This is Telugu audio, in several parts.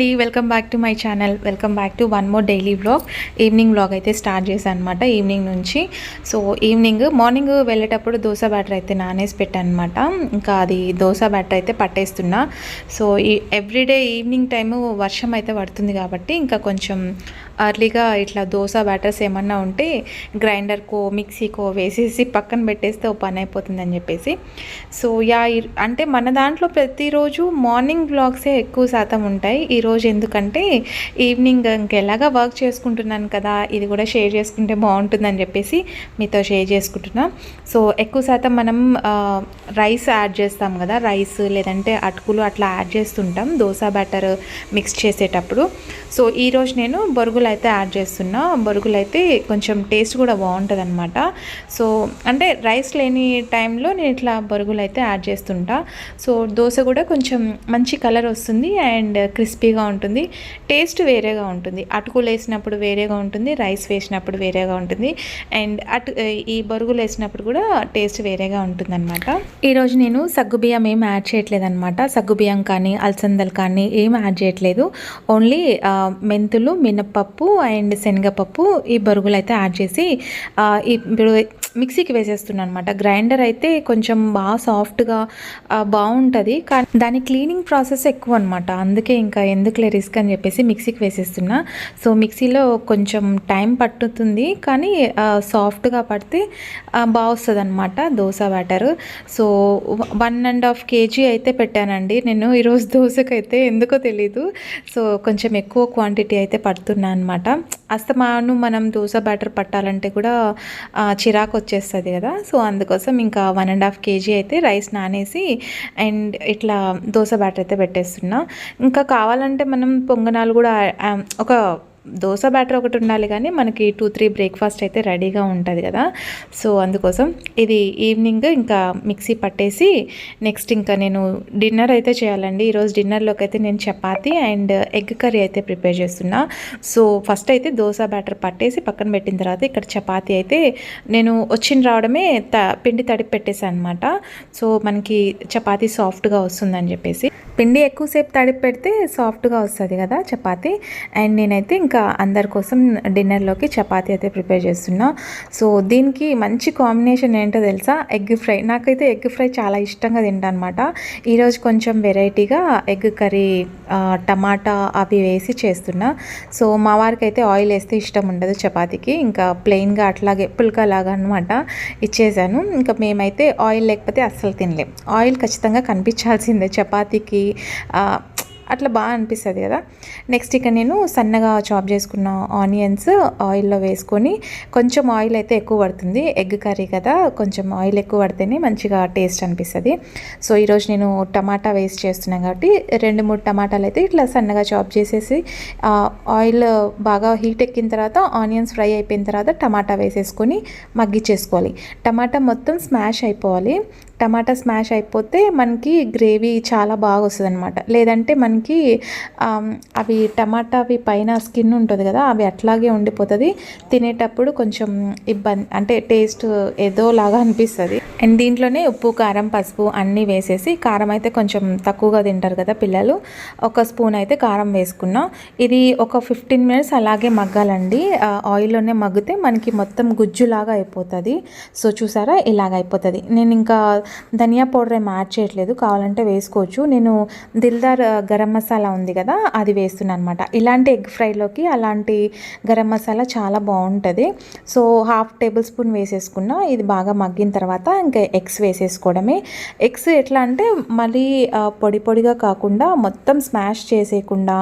అండి welcome back to my channel welcome back to one more daily vlog evening vlog అయితే స్టార్ట్ చేశాను అనమాట ఈవినింగ్ నుంచి. సో ఈవినింగ్ మార్నింగ్ వెళ్ళేటప్పుడు దోశ బ్యాటర్ అయితే నానేసి పెట్టాను అనమాట ఇంకా అది దోశ బ్యాటర్ అయితే పట్టేస్తున్నా. సో ఈ ఎవ్రీడే ఈవినింగ్ టైము వర్షం అయితే పడుతుంది కాబట్టి ఇంకా కొంచెం అర్లీగా ఇట్లా దోశ బ్యాటర్స్ ఏమన్నా ఉంటే గ్రైండర్కో మిక్సీకో వేసేసి పక్కన పెట్టేస్తే ఓ పని అయిపోతుంది అని చెప్పేసి. సో యా అంటే మన దాంట్లో ప్రతిరోజు మార్నింగ్ బ్లాగ్సే ఎక్కువ శాతం ఉంటాయి. ఈరోజు ఎందుకంటే ఈవినింగ్ ఇంకెలాగా వర్క్ చేసుకుంటున్నాను కదా ఇది కూడా షేర్ చేసుకుంటే బాగుంటుందని చెప్పేసి మీతో షేర్ చేసుకుంటున్నా. సో ఎక్కువ శాతం మనం రైస్ యాడ్ చేస్తాం కదా రైస్ లేదంటే అటుకులు అట్లా యాడ్ చేస్తుంటాం దోశ బ్యాటర్ మిక్స్ చేసేటప్పుడు. సో ఈరోజు నేను బొరుగులు అయితే యాడ్ చేస్తున్నా. బొరుగులు అయితే కొంచెం టేస్ట్ కూడా బాగుంటుంది అనమాట సో అంటే రైస్ లేని టైంలో నేను ఇట్లా బొరుగులు అయితే యాడ్ చేస్తుంటా. సో దోశ కూడా కొంచెం మంచి కలర్ వస్తుంది అండ్ క్రిస్పీగా ఉంటుంది. టేస్ట్ వేరేగా ఉంటుంది. అటుకులు వేసినప్పుడు వేరేగా ఉంటుంది. రైస్ వేసినప్పుడు వేరేగా ఉంటుంది. అండ్ అటు ఈ బొరుగులు వేసినప్పుడు కూడా టేస్ట్ వేరేగా ఉంటుంది అనమాట ఈరోజు నేను సగ్గుబియ్యం ఏం యాడ్ చేయట్లేదు అనమాట సగ్గుబియ్యం కానీ అలసందలు కానీ ఏం యాడ్ చేయట్లేదు. ఓన్లీ మెంతులు మినప్పప్పు అండ్ శనగపప్పు ఈ బరుగులు అయితే యాడ్ చేసి ఇప్పుడు మిక్సీకి వేసేస్తున్నాను అనమాట గ్రైండర్ అయితే కొంచెం బాగా సాఫ్ట్గా బాగుంటుంది కానీ దాని క్లీనింగ్ ప్రాసెస్ ఎక్కువ అనమాట అందుకే ఇంకా ఎందుకులే రిస్క్ అని చెప్పేసి మిక్సీకి వేసేస్తున్నా. సో మిక్సీలో కొంచెం టైం పట్టుతుంది. కానీ సాఫ్ట్గా పడితే బాగా వస్తుంది అనమాట dosa batter. So one and half KG అయితే పెట్టానండి. నేను ఈరోజు దోశకైతే ఎందుకో తెలీదు. సో కొంచెం ఎక్కువ క్వాంటిటీ అయితే పడుతున్నా అనమాట. అస్తమాను మనం దోశ బ్యాటర్ పట్టాలంటే కూడా చిరాకు వచ్చేస్తుంది కదా. సో అందుకోసం ఇంకా వన్ అండ్ హాఫ్ కేజీ అయితే రైస్ నానేసి అండ్ ఇట్లా దోశ బ్యాటర్ అయితే పెట్టేస్తున్నా. ఇంకా కావాలంటే మనం పొంగనాలు కూడా ఒక దోశ బ్యాటర్ ఒకటి ఉండాలి కానీ మనకి టూ త్రీ బ్రేక్ఫాస్ట్ అయితే రెడీగా ఉంటుంది కదా. సో అందుకోసం ఇది ఈవినింగ్ ఇంకా మిక్సీ పట్టేసి నెక్స్ట్ ఇంకా నేను డిన్నర్ అయితే చేయాలండి. ఈరోజు డిన్నర్లోకి అయితే నేను చపాతీ అండ్ ఎగ్ కర్రీ అయితే ప్రిపేర్ చేస్తున్నా. సో ఫస్ట్ అయితే దోశ బ్యాటర్ పట్టేసి పక్కన పెట్టిన తర్వాత ఇక్కడ చపాతీ అయితే నేను వచ్చిన రావడమే త పిండి తడిపి పెట్టేసాను అనమాట సో మనకి చపాతీ సాఫ్ట్గా వస్తుందని చెప్పేసి. పిండి ఎక్కువసేపు తడిపి పెడితే సాఫ్ట్గా వస్తుంది కదా చపాతీ. అండ్ నేనైతే ఇంకా అందరి కోసం డిన్నర్లోకి చపాతీ అయితే ప్రిపేర్ చేస్తున్నా. సో దీనికి మంచి కాంబినేషన్ ఏంటో తెలుసా? Egg fry. నాకైతే ఎగ్ ఫ్రై చాలా ఇష్టంగా తింటా అనమాట ఈరోజు కొంచెం వెరైటీగా ఎగ్ కర్రీ టమాటా అవి వేసి చేస్తున్నా. సో మా వారికి అయితే ఆయిల్ వేస్తే ఇష్టం ఉండదు చపాతీకి. ఇంకా ప్లెయిన్గా అట్లాగే పుల్కలాగా అనమాట ఇచ్చేసాను. ఇంకా మేమైతే ఆయిల్ లేకపోతే అస్సలు తినలేం. ఆయిల్ ఖచ్చితంగా కనిపించాల్సిందే చపాతీకి. అట్లా బాగా అనిపిస్తుంది కదా. నెక్స్ట్ ఇక నేను సన్నగా చాప్ చేసుకున్న ఆనియన్స్ ఆయిల్లో వేసుకొని కొంచెం ఆయిల్ అయితే ఎక్కువ పడుతుంది. ఎగ్ కర్రీ కదా కొంచెం ఆయిల్ ఎక్కువ పడితేనే మంచిగా టేస్ట్ అనిపిస్తుంది. సో ఈరోజు నేను టమాటా వేస్ట్ చేస్తున్నాను కాబట్టి రెండు మూడు టమాటాలు అయితే ఇట్లా సన్నగా చాప్ చేసేసి ఆయిల్ బాగా హీట్ ఎక్కిన తర్వాత ఆనియన్స్ ఫ్రై అయిపోయిన తర్వాత టమాటా వేసేసుకొని మగ్గిచ్చేసుకోవాలి. టమాటా మొత్తం స్మాష్ అయిపోవాలి. టమాటా స్మాష్ అయిపోతే మనకి గ్రేవీ చాలా బాగా వస్తుంది అనమాట లేదంటే మనకి అవి టమాటా అవి పైన స్కిన్ ఉంటుంది కదా అవి అట్లాగే ఉండిపోతుంది. తినేటప్పుడు కొంచెం ఇబ్బంది అంటే టేస్ట్ ఏదోలాగా అనిపిస్తుంది. అండ్ దీంట్లోనే ఉప్పు కారం పసుపు అన్నీ వేసేసి కారం అయితే కొంచెం తక్కువగా తింటారు కదా పిల్లలు. ఒక స్పూన్ అయితే కారం వేసుకున్నాం. ఇది ఒక ఫిఫ్టీన్ మినిట్స్ అలాగే మగ్గాలండి. ఆయిల్లోనే మగ్గితే మనకి మొత్తం గుజ్జులాగా అయిపోతుంది. సో చూసారా? ఇలాగ అయిపోతుంది. నేను ఇంకా ధనియా పౌడర్ ఏం యాడ్ చేయట్లేదు. కావాలంటే వేసుకోవచ్చు. నేను దిల్దార్ గరం మసాలా ఉంది కదా అది వేస్తున్నాను అనమాట ఇలాంటి ఎగ్ ఫ్రైలోకి అలాంటి గరం మసాలా చాలా బాగుంటుంది. సో హాఫ్ టేబుల్ స్పూన్ వేసేసుకున్నా ఇది బాగా మగ్గిన తర్వాత ఇంకా ఎగ్స్ వేసేసుకోవడమే. ఎగ్స్ ఎట్లా అంటే మళ్ళీ పొడి పొడిగా కాకుండా మొత్తం స్మాష్ చేసేయకుండా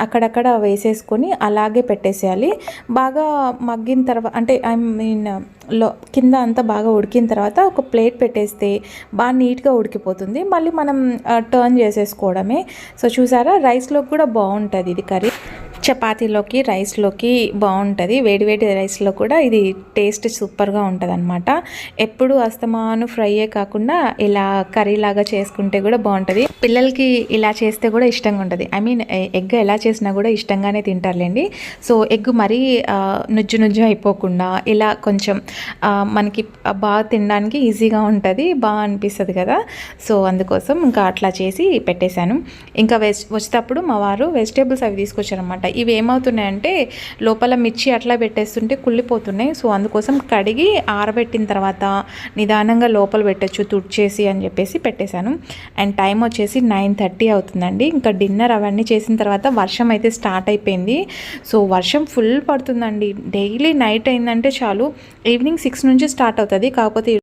అక్కడక్కడ వేసేసుకొని అలాగే పెట్టేసేయాలి. బాగా మగ్గిన తర్వాత అంటే ఐ మీన్లో కింద అంతా బాగా ఉడికిన తర్వాత ఒక ప్లేట్ పెట్టేస్తే బాగా నీట్గా ఉడికిపోతుంది. మళ్ళీ మనం టర్న్ చేసేసుకోవడమే. సో చూసారా? రైస్లో కూడా బాగుంటుంది ఇది కర్రీ. చపాతీలోకి రైస్లోకి బాగుంటుంది. వేడి వేడి రైస్లో కూడా ఇది టేస్ట్ సూపర్గా ఉంటుంది అనమాట ఎప్పుడు అస్తమాను ఫ్రైయే కాకుండా ఇలా కర్రీ లాగా చేసుకుంటే కూడా బాగుంటుంది. పిల్లలకి ఇలా చేస్తే కూడా ఇష్టంగా ఉంటుంది. ఐ మీన్ ఎగ్ ఎలా చేసినా కూడా ఇష్టంగానే తింటారులేండి. సో ఎగ్ మరీ నుజ్జు నుజ్జు అయిపోకుండా ఇలా కొంచెం మనకి బాగా తినడానికి ఈజీగా ఉంటుంది బాగా అనిపిస్తుంది కదా. సో అందుకోసం ఇంకా అట్లా చేసి పెట్టేశాను. ఇంకా వెజ్ వచ్చేటప్పుడు మా వారు వెజిటేబుల్స్ అవి తీసుకొచ్చారనమాట ఇవి ఏమవుతున్నాయంటే లోపల మిర్చి అట్లా పెట్టేస్తుంటే కుళ్ళిపోతున్నాయి. సో అందుకోసం కడిగి ఆరబెట్టిన తర్వాత నిదానంగా లోపల పెట్టచ్చు తుడిచేసి అని చెప్పేసి పెట్టేశాను. అండ్ టైం వచ్చేసి నైన్ థర్టీ అవుతుందండి. ఇంకా డిన్నర్ అవన్నీ చేసిన తర్వాత వర్షం అయితే స్టార్ట్ అయిపోయింది. సో వర్షం ఫుల్ పడుతుందండి. డైలీ నైట్ అయిందంటే చాలు. ఈవినింగ్ సిక్స్ నుంచి స్టార్ట్ అవుతుంది. కాకపోతే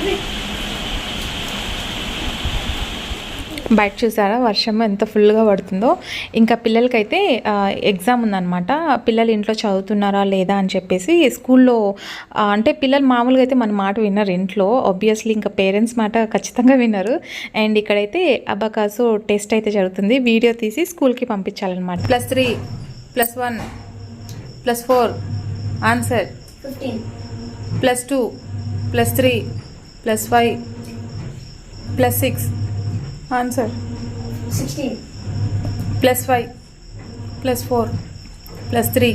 Thank you. బయట చూసారా? వర్షం ఎంత ఫుల్గా పడుతుందో. ఇంకా పిల్లలకైతే ఎగ్జామ్ ఉందన్నమాట. పిల్లలు ఇంట్లో చదువుతున్నారా లేదా అని చెప్పేసి స్కూల్లో అంటే పిల్లలు మామూలుగా అయితే మన మాట విన్నారు ఇంట్లో. ఆబ్వియస్లీ ఇంకా పేరెంట్స్ మాట ఖచ్చితంగా విన్నారు అండ్ ఇక్కడైతే అబాకాసు టెస్ట్ అయితే జరుగుతుంది. వీడియో తీసి స్కూల్కి పంపించాలన్నమాట. Plus three plus one plus four answer plus two plus three plus five plus six answer sixteen plus five plus four plus three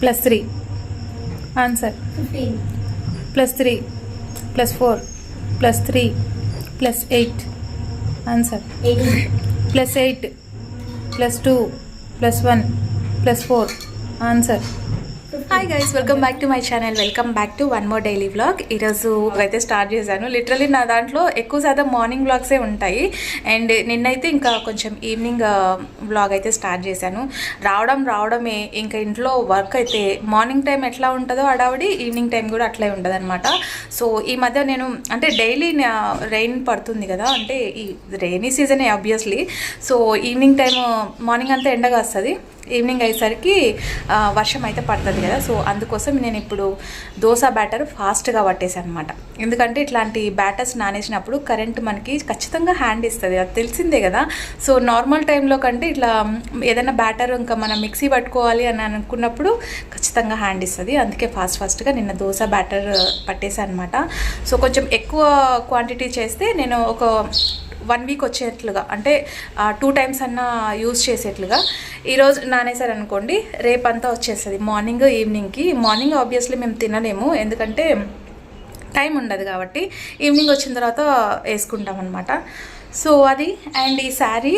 plus three answer fifteen plus three plus four plus three plus eight answer eighteen plus eight plus two plus one plus four answer hi guys welcome back to my channel welcome back to one more daily vlog ఈరోజు అయితే స్టార్ట్ చేశాను. లిటరలీ నా దాంట్లో ఎక్కువ శాతం మార్నింగ్ వ్లాగ్సే ఉంటాయి. అండ్ నిన్నైతే ఇంకా కొంచెం ఈవినింగ్ వ్లాగ్ uh, అయితే స్టార్ట్ చేశాను. రావడం రావడమే ఇంకా ఇంట్లో వర్క్ అయితే మార్నింగ్ టైం ఎట్లా ఉంటుందో అడావిడి ఈవినింగ్ టైం కూడా అట్లే ఉంటుంది అనమాట సో ఈ మధ్య నేను అంటే డైలీ రెయిన్ uh, పడుతుంది కదా అంటే ఈ rainy సీజనే obviously so evening time morning అంతా ఎండగా వస్తుంది. ఈవినింగ్ అయ్యేసరికి వర్షం అయితే పడుతుంది కదా. సో అందుకోసం నేను ఇప్పుడు దోశ బ్యాటర్ ఫాస్ట్గా పట్టేసాను అనమాట ఎందుకంటే ఇట్లాంటి బ్యాటర్స్ నానేసినప్పుడు కరెంట్ మనకి ఖచ్చితంగా హ్యాండ్ ఇస్తుంది. అది తెలిసిందే కదా. సో నార్మల్ టైంలో కంటే ఇట్లా ఏదైనా బ్యాటర్ ఇంకా మనం మిక్సీ పట్టుకోవాలి అని అనుకున్నప్పుడు ఖచ్చితంగా హ్యాండ్ ఇస్తుంది. అందుకే ఫాస్ట్ ఫాస్ట్గా నిన్న దోశ బ్యాటర్ పట్టేసాను అనమాట సో కొంచెం ఎక్కువ క్వాంటిటీ చేస్తే నేను ఒక వన్ వీక్ వచ్చేట్లుగా అంటే టూ టైమ్స్ అన్నా యూజ్ చేసేట్లుగా ఈరోజు నానేసారనుకోండి రేపంతా వచ్చేస్తుంది. మార్నింగ్ ఈవినింగ్కి మార్నింగ్ ఆబ్వియస్లీ మేము తినలేము ఎందుకంటే టైం ఉండదు కాబట్టి ఈవినింగ్ వచ్చిన తర్వాత వేసుకుంటాం అనమాట సో అది అండ్ ఈ శారీ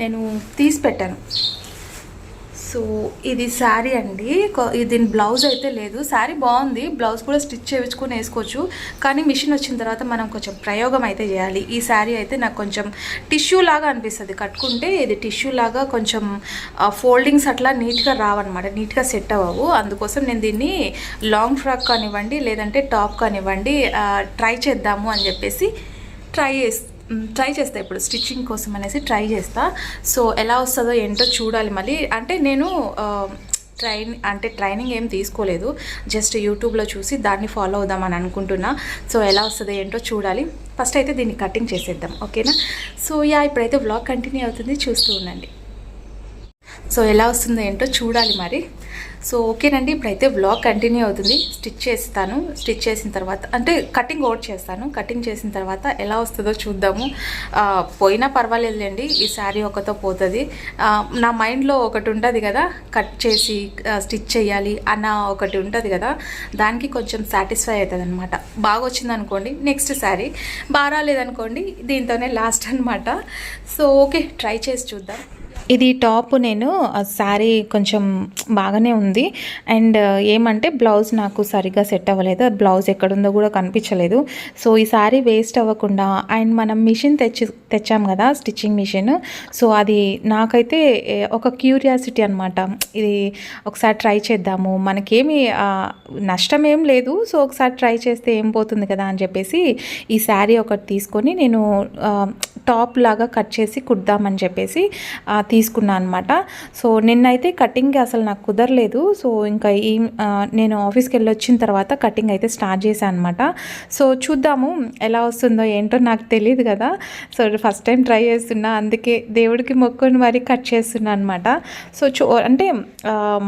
నేను తీసి పెట్టాను. సో ఇది శారీ అండి. ఇది దీని బ్లౌజ్ అయితే లేదు. శారీ బాగుంది. బ్లౌజ్ కూడా స్టిచ్ చేయించుకొని వేసుకోవచ్చు. కానీ మిషన్ వచ్చిన తర్వాత మనం కొంచెం ప్రయోగం అయితే చేయాలి. ఈ శారీ అయితే నాకు కొంచెం టిష్యూ లాగా అనిపిస్తుంది. కట్టుకుంటే ఇది టిష్యూ లాగా కొంచెం ఫోల్డింగ్స్ అట్లా నీట్గా రావన్నమాట. నీట్గా సెట్ అవ్వవు. అందుకోసం నేను దీన్ని లాంగ్ ఫ్రాక్ కానివ్వండి లేదంటే టాప్ కానివ్వండి ట్రై చేద్దాము అని చెప్పేసి ట్రై చేస్తాను ట్రై చేస్తా ఇప్పుడు స్టిచ్చింగ్ కోసం అనేసి ట్రై చేస్తా. సో ఎలా వస్తుందో ఏంటో చూడాలి మళ్ళీ. అంటే నేను ట్రైన్ అంటే ట్రైనింగ్ ఏం తీసుకోలేదు. జస్ట్ యూట్యూబ్లో చూసి దాన్ని ఫాలో అవుదామని అనుకుంటున్నా. సో ఎలా వస్తుందో ఏంటో చూడాలి. ఫస్ట్ అయితే దీన్ని కటింగ్ చేసేద్దాం. ఓకేనా సో యా ఇప్పుడైతే వ్లాగ్ కంటిన్యూ అవుతుంది. చూస్తూ ఉండండి. సో ఎలా వస్తుందో ఏంటో చూడాలి మరి. సో ఓకేనండి ఇప్పుడైతే బ్లాగ్ కంటిన్యూ అవుతుంది. స్టిచ్ చేస్తాను. స్టిచ్ చేసిన తర్వాత అంటే కటింగ్ ఓట్ చేస్తాను. కటింగ్ చేసిన తర్వాత ఎలా వస్తుందో చూద్దాము. పోయినా పర్వాలేదులేండి ఈ శారీ ఒకతో పోతుంది. నా మైండ్లో ఒకటి ఉంటుంది కదా కట్ చేసి స్టిచ్ చేయాలి అన్న ఒకటి ఉంటుంది కదా దానికి కొంచెం సాటిస్ఫై అవుతుంది అనమాట బాగా వచ్చింది అనుకోండి నెక్స్ట్ శారీ. బాగా రాలేదనుకోండి దీంతోనే లాస్ట్ అనమాట సో ఓకే ట్రై చేసి చూద్దాం. ఇది టాప్ నేను శారీ కొంచెం బాగానే ఉంది. అండ్ ఏమంటే బ్లౌజ్ నాకు సరిగ్గా సెట్ అవ్వలేదు. బ్లౌజ్ ఎక్కడుందో కూడా కనిపించలేదు. సో ఈ శారీ వేస్ట్ అవ్వకుండా అండ్ మనం మిషన్ తెచ్చి తెచ్చాం కదా స్టిచ్చింగ్ మిషన్. సో అది నాకైతే ఒక క్యూరియాసిటీ అనమాట ఇది ఒకసారి ట్రై చేద్దాము. మనకేమి నష్టం ఏం లేదు. సో ఒకసారి ట్రై చేస్తే ఏం పోతుంది కదా అని చెప్పేసి ఈ శారీ ఒకటి తీసుకొని నేను టాప్ లాగా కట్ చేసి కుడదామని చెప్పేసి తీసుకున్నాను అనమాట సో నిన్నైతే కటింగ్ అసలు నాకు కుదరలేదు. సో ఇంకా ఈ నేను ఆఫీస్కి వెళ్ళి వచ్చిన తర్వాత కటింగ్ అయితే స్టార్ట్ చేశాను అనమాట సో చూద్దాము ఎలా వస్తుందో ఏంటో నాకు తెలియదు కదా. సో ఫస్ట్ టైం ట్రై చేస్తున్నా. అందుకే దేవుడికి మొక్కుని మరీ కట్ చేస్తున్నా అనమాట సో చూ అంటే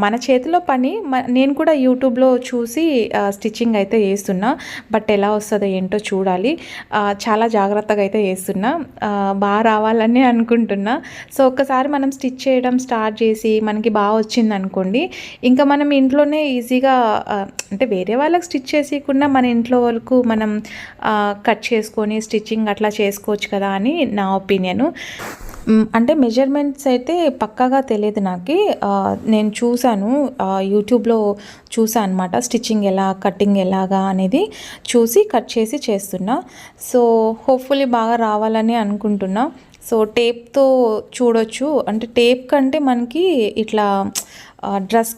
మన చేతిలో పని మ- నేను కూడా యూట్యూబ్లో చూసి స్టిచ్చింగ్ అయితే వేస్తున్నా బట్ ఎలా వస్తుందో ఏంటో చూడాలి. చాలా జాగ్రత్తగా అయితే వేస్తున్నా బాగా రావాలని అనుకుంటున్నా. సో ఒక్కసారి మనం స్టిచ్ చేయడం స్టార్ట్ చేసి మనకి బాగా వచ్చింది అనుకోండి ఇంకా మనం ఇంట్లోనే ఈజీగా అంటే వేరే వాళ్ళకి స్టిచ్ చేసేయకుండా మన ఇంట్లో వరకు మనం కట్ చేసుకొని స్టిచ్చింగ్ అట్లా చేసుకోవచ్చు కదా అని నా ఒపీనియను. అంటే మెజర్మెంట్స్ అయితే పక్కాగా తెలియదు నాకు. నేను చూశాను యూట్యూబ్లో చూసాను అనమాట స్టిచ్చింగ్ ఎలా కటింగ్ ఎలాగా అనేది చూసి కట్ చేసి చేస్తున్నా. సో హోప్ఫుల్లీ బాగా రావాలని అనుకుంటున్నా. సో టేప్తో చూడొచ్చు. అంటే టేప్ కంటే మనకి ఇట్లా డ్రెస్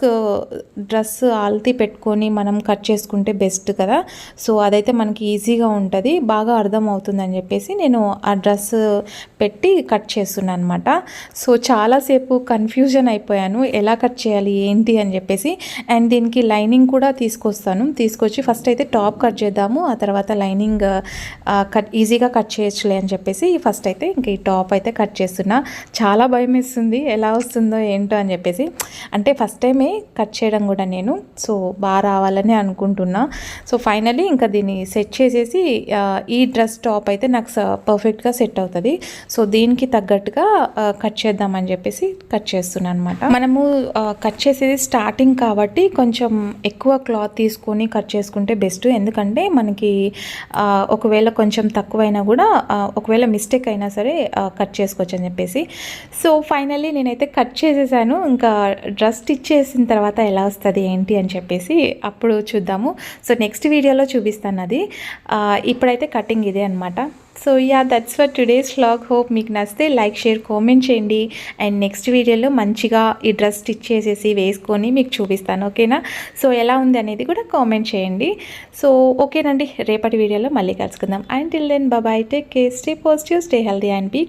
డ్రెస్ ఆల్తీ పెట్టుకొని మనం కట్ చేసుకుంటే బెస్ట్ కదా. సో అదైతే మనకి ఈజీగా ఉంటుంది. బాగా అర్థం అవుతుందని చెప్పేసి నేను ఆ డ్రెస్ పెట్టి కట్ చేస్తున్నాను అనమాట సో చాలాసేపు కన్ఫ్యూజన్ అయిపోయాను. ఎలా కట్ చేయాలి? ఏంటి? అని చెప్పేసి. అండ్ దీనికి లైనింగ్ కూడా తీసుకొస్తాను. తీసుకొచ్చి ఫస్ట్ అయితే టాప్ కట్ చేద్దాము. ఆ తర్వాత లైనింగ్ కట్ ఈజీగా కట్ చేయొచ్చులే అని చెప్పేసి ఫస్ట్ అయితే ఇంక ఈ టాప్ అయితే కట్ చేస్తున్నా. చాలా భయం వేస్తుంది ఎలా వస్తుందో ఏంటో అని చెప్పేసి. అంటే ఫస్ట్ టైమే కట్ చేయడం కూడా నేను. సో బాగా రావాలని అనుకుంటున్నా. సో ఫైనలీ ఇంకా దీన్ని సెట్ చేసేసి ఈ డ్రెస్ టాప్ అయితే నాకు పర్ఫెక్ట్గా సెట్ అవుతుంది. సో దీనికి తగ్గట్టుగా కట్ చేద్దామని చెప్పేసి కట్ చేస్తున్నాను అనమాట మనము కట్ చేసేది స్టార్టింగ్ కాబట్టి కొంచెం ఎక్కువ క్లాత్ తీసుకొని కట్ చేసుకుంటే బెస్ట్ ఎందుకంటే మనకి ఒకవేళ కొంచెం తక్కువైనా కూడా ఒకవేళ మిస్టేక్ అయినా సరే కట్ చేసుకోవచ్చు అని చెప్పేసి. సో ఫైనల్లీ నేనైతే కట్ చేసేసాను. ఇంకా డ్రెస్ స్టిచ్ చేసిన తర్వాత ఎలా వస్తుంది ఏంటి అని చెప్పేసి అప్పుడు చూద్దాము. సో నెక్స్ట్ వీడియోలో చూపిస్తాను అది ఇప్పుడైతే కటింగ్ ఇదే అనమాట so yeah that's for today's vlog hope మీకు నచ్చితే లైక్ షేర్ కామెంట్ చేయండి. అండ్ నెక్స్ట్ వీడియోలో మంచిగా ఈ డ్రెస్ స్టిచ్ చేసేసి వేసుకొని మీకు చూపిస్తాను ఓకేనా? సో ఎలా ఉంది అనేది కూడా కామెంట్ చేయండి. సో ఓకేనండి. రేపటి వీడియోలో మళ్ళీ కలుసుకుందాం. And till then bye bye take care stay positive stay healthy and be